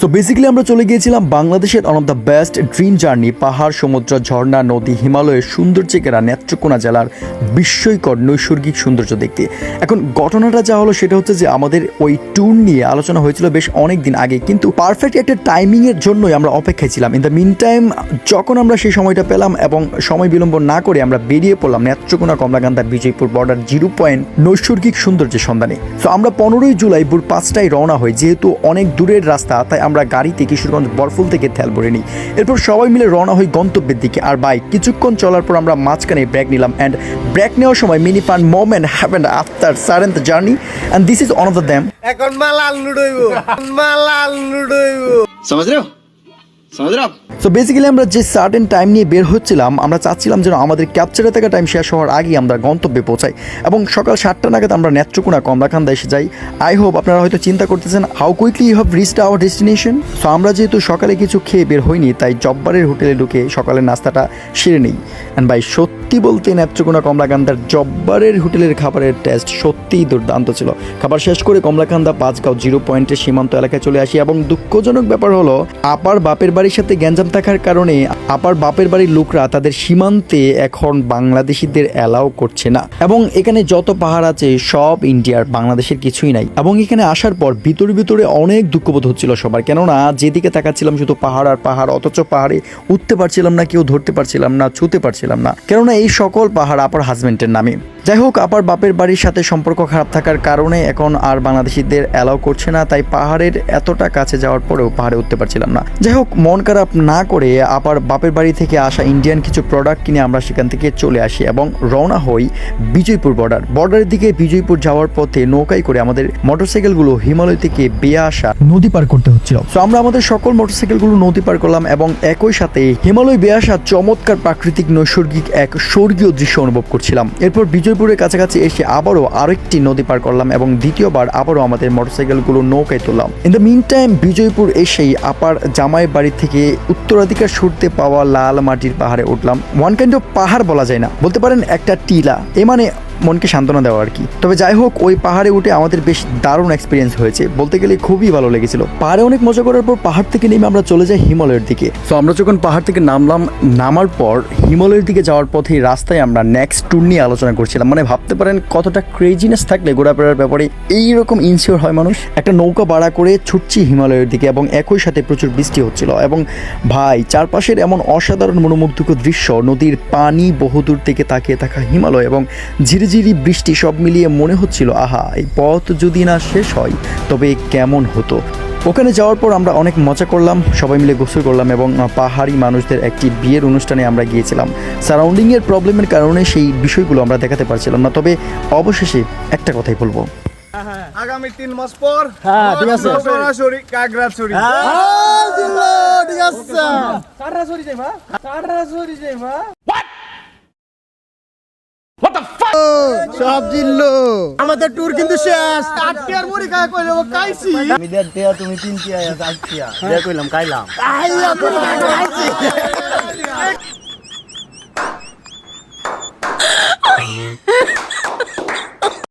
So basically আমরা চলে গিয়েছিলাম বাংলাদেশের one of the best dream journey পাহাড়, সমুদ্র, ঝর্ণা, নদী, হিমালয়ের সৌন্দর্যে ঘেরা নেত্রকোনা জেলার বিস্ময়কর নৈসর্গিক সৌন্দর্য দেখতে। এখন ঘটনাটা যা হলো সেটা হচ্ছে যে আমাদের ওই ট্যুর নিয়ে আলোচনা হয়েছিল বেশ অনেক দিন আগে, কিন্তু পারফেক্ট একটা টাইমিংয়ের জন্যই আমরা অপেক্ষায় ছিলাম। ইন দ্য মিন টাইম যখন আমরা সেই সময়টা পেলাম এবং সময় বিলম্ব না করে আমরা বেরিয়ে পড়লাম Netrokona Kalmakanda Bijoypur border zero point নৈসর্গিক সৌন্দর্যের সন্ধানে। তো আমরা পনেরোই জুলাই ভোর পাঁচটায় রওনা হই, যেহেতু অনেক দূরের রাস্তা, তাই আমরা গাড়িতে কিশোরগঞ্জ বরফুল থেকে থ্যালবরে নিই। এরপর সবাই মিলে রওনা হই গন্তব্যের দিকে। আর বাইক কিছুক্ষণ চলার পর আমরা মাঝখানে ব্রেক নিলাম অ্যান্ড ব্রেক নেওয়ার সময় mini fun moment happen after সারেন the journey and this is one of the dam এখন মালাল নুডইব। মালাল নুডইব। সমাজ সো বেসিক্যালি আমরা যে সার্টেন টাইম নিয়ে বের হচ্ছিলাম, আমরা চাচ্ছিলাম যেন আমাদের ক্যাপচারে থাকা টাইম শেষ হওয়ার আগেই আমরা গন্তব্যে পৌঁছাই। এবং সকাল সাতটা নাগাদ আমরা নেত্রকোনা কমলাকান্দা এসে যাই। আই হোপ আপনারা হয়তো চিন্তা করতেছেন how quickly you have reached our destination so আমরা যেহেতু সকালে কিছু খেয়ে বের হইনি, তাই জব্বারের হোটেলে ঢুকে সকালের নাস্তাটা সেরে নিই। অ্যান্ড ভাই সত্যি বলতে নেত্রকোনা কমলাকান্দার জব্বারের হোটেলের খাবারের টেস্ট সত্যিই দুর্দান্ত ছিল। খাবার শেষ করে কমলাকান্দা পাঁচগাঁও জিরো পয়েন্টের সীমান্ত এলাকায় চলে আসি এবং দুঃখজনক ব্যাপার হলো, আপার বাপের বাড়ির সাথে গ্যাঞ্জাম থাকার কারণে আপার বাপের বাড়ির লোকরা তাদের সীমান্তে এখন বাংলাদেশিদের অ্যালাউ করছে না। এবং এখানে যত পাহাড় আছে, সব ইন্ডিয়ার, বাংলাদেশের কিছুই নাই। এবং এখানে আসার পর ভিতরে ভিতরে অনেক দুঃখবোধ হচ্ছিল সবার। কেননা, যেদিকে তাকাচ্ছিলাম শুধু পাহাড় আর পাহাড়, অথচ পাহাড়ে উঠতে পারছিলাম না, কেউ ধরতে পারছিলাম না, ছুতে পারছিলাম না। কেননা, এই সকল পাহাড় আপার হাজবেন্ডের নামে। যাই হোক, আপার বাপের বাড়ির সাথে সম্পর্ক খারাপ থাকার কারণে এখন আর বাংলাদেশিদের অ্যালাউ করছে না, তাই পাহাড়ের এতটা কাছে যাওয়ার পরেও পাহাড়ে উঠতে পারছিলাম না। যাই হোক, মন খারাপ না করে আপার বাপের বাড়ি থেকে আসা ইন্ডিয়ান কিছু প্রোডাক্ট কিনে আমরা সেখান থেকে চলে আসি এবং রওনা হই বিজয়পুর বর্ডার বর্ডারের দিকে বিজয়পুর যাওয়ার পথে নৌকায় করে আমাদের মোটরসাইকেলগুলো হিমালয় থেকে বেয়ে আসা নদী পার করতে হচ্ছিল। তো আমরা আমাদের সকল মোটরসাইকেলগুলো নদী পার করলাম এবং একই সাথে হিমালয় বেয়ে আসা চমৎকার প্রাকৃতিক নৈসর্গিক এক স্বর্গীয় দৃশ্য অনুভব করছিলাম। এরপর বিজয়পুরের কাছাকাছি এসে আবারও আরেকটি নদী পার করলাম এবং দ্বিতীয়বার আবারও আমাদের মোটরসাইকেলগুলো নৌকায় তুললাম। In the mean time Bijoypur এসেই আপার জামাই বাড়ি থেকে উত্তরাধিকার সুরতে পাওয়া লাল মাটির পাহাড়ে উঠলাম। ওয়ান কাইন্ড অফ পাহাড় বলা যায় না। বলতে পারেন একটা টিলা। এ মানে মনকে সান্ত্বনা দেওয়া আর কি। তবে যাই হোক ওই পাহাড়ে উঠে আমাদের বেশ দারুণ এক্সপিরিয়েন্স হয়েছে। বলতে গেলে খুবই ভালো লেগেছিল। পাহাড়ে অনেক মজা করার পর পাহাড় থেকে নেমে আমরা চলে যাই হিমালয়ের দিকে। তো আমরা যখন পাহাড় থেকে নামলাম, নামার পর হিমালয়ের দিকে যাওয়ার পথে রাস্তায় আমরা নেক্সট ট্যুর নিয়ে আলোচনা করছিলাম। মানে ভাবতে পারেন কতটা ক্রেজিনেস থাকলে ঘোরাফেরার ব্যাপারে। এইরকম ইনসিওর হয় মানুষ। একটা নৌকা ভাড়া করে ছুটছি হিমালয়ের দিকে এবং একই সাথে প্রচুর বৃষ্টি হচ্ছিল এবং ভাই, চারপাশের এমন অসাধারণ মনোমুগ্ধকর দৃশ্য, নদীর পানি বহুদূর থেকে তাকিয়ে থাকা হিমালয় এবং ঝিরিঝিরি বৃষ্টি সব মিলিয়ে মনে হচ্ছিল আহা এই পথ যদি না শেষ হয় তবে কেমন হতো? ওখানে যাওয়ার পর আমরা অনেক মজা করলাম সবাই মিলে গোসল করলাম এবং পাহাড়ি মানুষদের একটি বিয়ের অনুষ্ঠানে আমরা গিয়েছিলাম। সারাউন্ডিংয়ের প্রবলেমের কারণে সেই বিষয়গুলো আমরা দেখাতে পারছিলাম না তবে অবশেষে একটা কথাই বলব। আগামী তিন মাস পর হ্যাঁ, ঠিক আছে। সরাসরি কাগড়াছড়ি। ঠিক আছে। সব জিল্লো। আমাদের ট্যুর কিন্তু শেষ। আটটিয়ার মুড়ি খায় কইলো ও কাইছি আমি টিয়া তুমি তিন টিয়া চার টিয়া। দেখ কইলাম খাইলাম।